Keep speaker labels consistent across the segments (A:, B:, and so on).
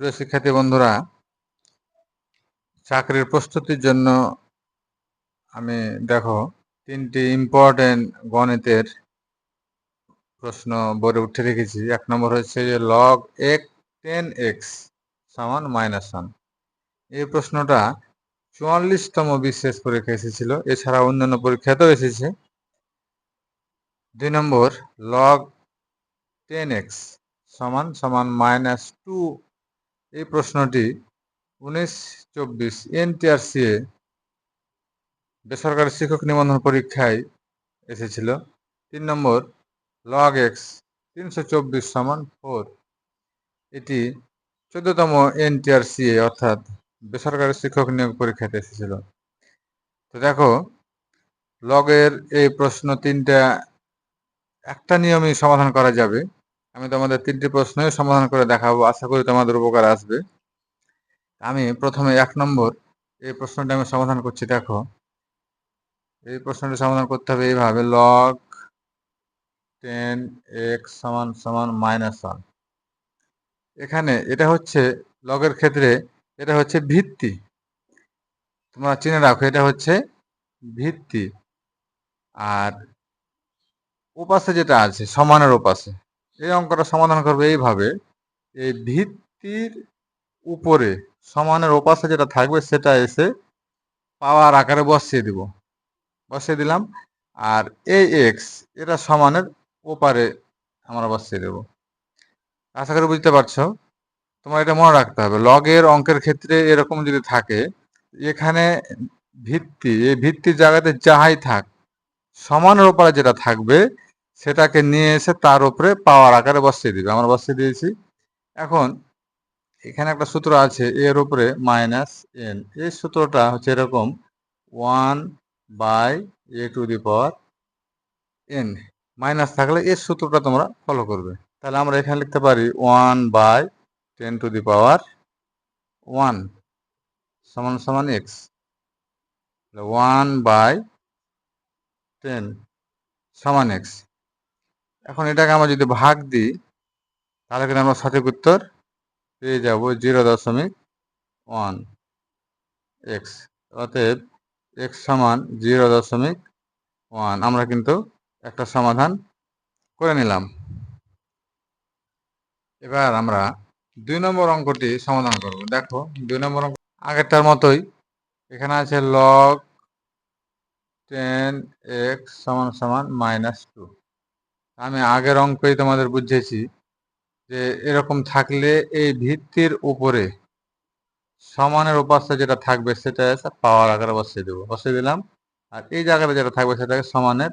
A: প্রিয় শিক্ষার্থী বন্ধুরা, চাকরির প্রস্তুতির জন্য আমি দেখো, তিনটি ইম্পর্টেন্ট গণিতের প্রশ্ন বোর্ডে উঠে রেখেছি। এক নম্বর হচ্ছে যে লগ এক টেন এক্স সমান মাইনাস ওয়ান এই প্রশ্নটা চুয়াল্লিশতম বিশেষ পরীক্ষা এসেছিল, এছাড়া অন্যান্য পরীক্ষাতেও এসেছে। দুই নম্বর লগ টেন এক্স সমান সমান মাইনাস টু এই প্রশ্নটি উনিশ চব্বিশ এনটিআরসি এ বেসরকারি শিক্ষক নিবন্ধন পরীক্ষায় এসেছিল। তিন নম্বর লগ এক্স তিনশো চব্বিশ সমান ফোর এটি চোদ্দতম এনটিআরসি এ, অর্থাৎ বেসরকারি শিক্ষক নিয়োগ পরীক্ষাতে এসেছিল। তো দেখো লগের এই প্রশ্ন তিনটা একটা নিয়মেই সমাধান করা যাবে। আমি তোমাদের তিনটি প্রশ্নই সমাধান করে দেখাবো। আশা করি তোমাদের উপকার আসবে। আমি প্রথমে এক নম্বর, এই প্রশ্নটা আমি সমাধান করছি, দেখো। এই প্রশ্নটা সমাধান করতে হবে এইভাবে লগ টেন এক্স সমান সমান মাইনাস ওয়ান এখানে এটা হচ্ছে লগের ক্ষেত্রে, এটা হচ্ছে ভিত্তি। তোমরা চিনে রাখো, এটা হচ্ছে ভিত্তি। আর উপাসে যেটা আছে, সমানের উপাসে এই অঙ্কটা সমাধান করবে এইভাবে। এই ভিত্তির উপরে সমানের ওপাশে যেটা থাকবে সেটা এসে পাওয়ার আকারে বসিয়ে দিব। বসিয়ে দিলাম। আর এই এক্স এটা সমানের ওপারে আমরা বসিয়ে দেব। আশা করি বুঝতে পারছ? তোমার এটা মনে রাখতে হবে। লগের অঙ্কের ক্ষেত্রে এরকম যদি থাকে, এখানে ভিত্তি, এই ভিত্তির জায়গাতে যাহাই থাক, সমানের ওপারে যেটা থাকবে সেটাকে নিয়ে এসে তার উপরে পাওয়ার আকারে বসিয়ে দিবে। আমরা বসিয়ে দিয়েছি। এখন এখানে একটা সূত্র আছে, এর উপরে মাইনাস এন এই সূত্রটা হচ্ছে এরকম one by a to the power n minus থাকলে এর সূত্রটা তোমরা ফলো করবে। তাহলে আমরা এখানে লিখতে পারি one by ten to the power one সমান সমান এক্স ওয়ান বাই টেন সমান এক্স এখন এটাকে আমরা যদি ভাগ দিই, তাহলে কিন্তু আমরা সঠিক উত্তর পেয়ে যাব জিরো দশমিক ওয়ান এক্স। অতএব এক্স সমান জিরো দশমিক ওয়ান। আমরা কিন্তু একটা সমাধান করে নিলাম। এবার আমরা দুই নম্বর অঙ্কটি সমাধান করব। দেখো, দুই নম্বর অঙ্ক আগেরটার মতোই। এখানে আছে লগ টেন এক্স সমান সমান মাইনাস টু আমি আগের অঙ্কই তোমাদের বুঝেছি যে এরকম থাকলে এই ভিত্তির উপরে সমানের উপাস্য যেটা থাকবে সেটা পাওয়ার আকারে বসিয়ে দেবো। বসিয়ে দিলাম। আর এই জায়গাটা যেটা থাকবে সেটাকে সমানের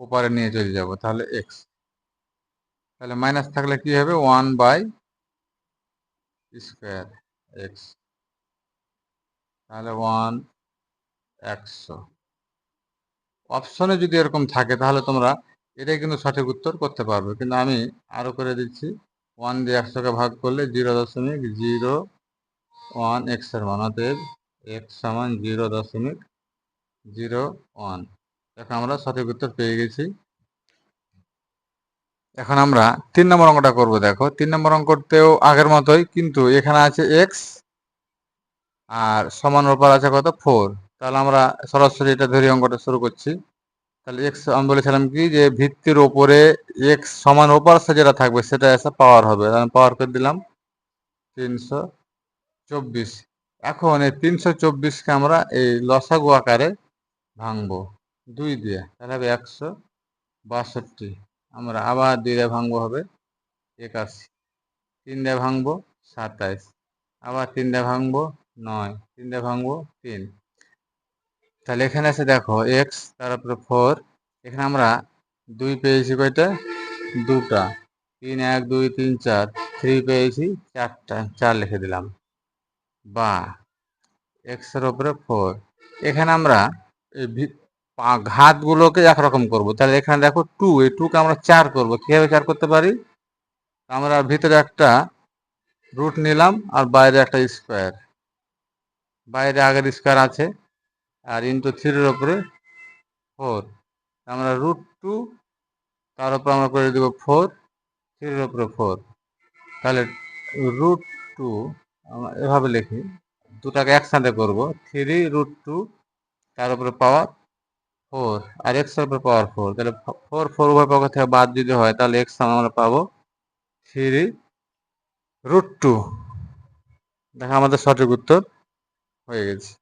A: উপরে নিয়ে চলে যাব, তাহলে এক্স তাহলে মাইনাস থাকলে কি হবে? ওয়ান বাই স্কোয়ার এক্স তাহলে ওয়ান একশো। অপশনে যদি এরকম থাকে, তাহলে তোমরা এটাই কিন্তু সঠিক উত্তর করতে পারবে। কিন্তু আমি আরও করে দিচ্ছি। ওয়ান দিয়ে একশোকে ভাগ করলে জিরো দশমিক জিরো ওয়ান এক্সের মান। অতএব এক্স সমান জিরো দশমিক জিরো ওয়ান এখন আমরা সঠিক উত্তর পেয়ে গেছি। এখন আমরা তিন নম্বর অঙ্কটা করব। দেখো, তিন নম্বর অঙ্কতেও আগের মতোই কিন্তু এখানে আছে এক্স আর সমান ওপর আছে কত? ফোর তাহলে আমরা সরাসরি এটা ধরে অঙ্কটা শুরু করছি। তাহলে এক্স আমি বলেছিলাম কি যে ভিত্তির ওপরে এক্স সমান ওপর যেটা থাকবে সেটা এসে পাওয়ার হবে। আমি পাওয়ার করে দিলাম তিনশো চব্বিশ। এখন এই তিনশো চব্বিশকে আমরা এই লসাগু আকারে ভাঙবো। দুই দিয়ে, তাহলে হবে একশো বাষট্টি। আমরা আবার দুই দিয়ে ভাঙবো হবে একাশি। তিন দিয়ে ভাঙবো সাতাইশ। আবার তিন দিয়ে ভাঙবো নয়। তিন দিয়ে ভাঙবো তিন। তাহলে এখানে আছে দেখো এক্স তারপরে ফোর এখানে আমরা দুই পেয়েছি কয়টা? দুটা। তিন, এক, দুই, তিন, চার। থ্রি পেয়েছি, চারটা। চার লিখে দিলাম। বা এক্সের ওপরে ফোর এখানে আমরা এই ঘাতগুলোকে একরকম করব। তাহলে এখানে দেখো টু এই টুকে আমরা চার করব। কীভাবে চার করতে পারি? আমরা ভিতরে একটা রুট নিলাম আর বাইরে একটা স্কোয়ার বাইরে আগের স্কোয়ার আছে। আর ইন্টু থ্রির ওপরে ফোর আমরা রুট টু তার উপর আমরা করে দেবো ফোর থ্রির ওপরে ফোর তাহলে রুট টু আমরা এভাবে লিখি, দুটাকে একসাথে করব থ্রি রুট টু তার উপরে পাওয়ার ফোর আর এক্সের উপরে পাওয়ার ফোর তাহলে ফোর ফোর উভয় পক্ষ থেকে বাদ যদি হয়, তাহলে এক্স আমরা পাবো থ্রি রুট টু দেখা আমাদের সঠিক উত্তর হয়ে গেছে।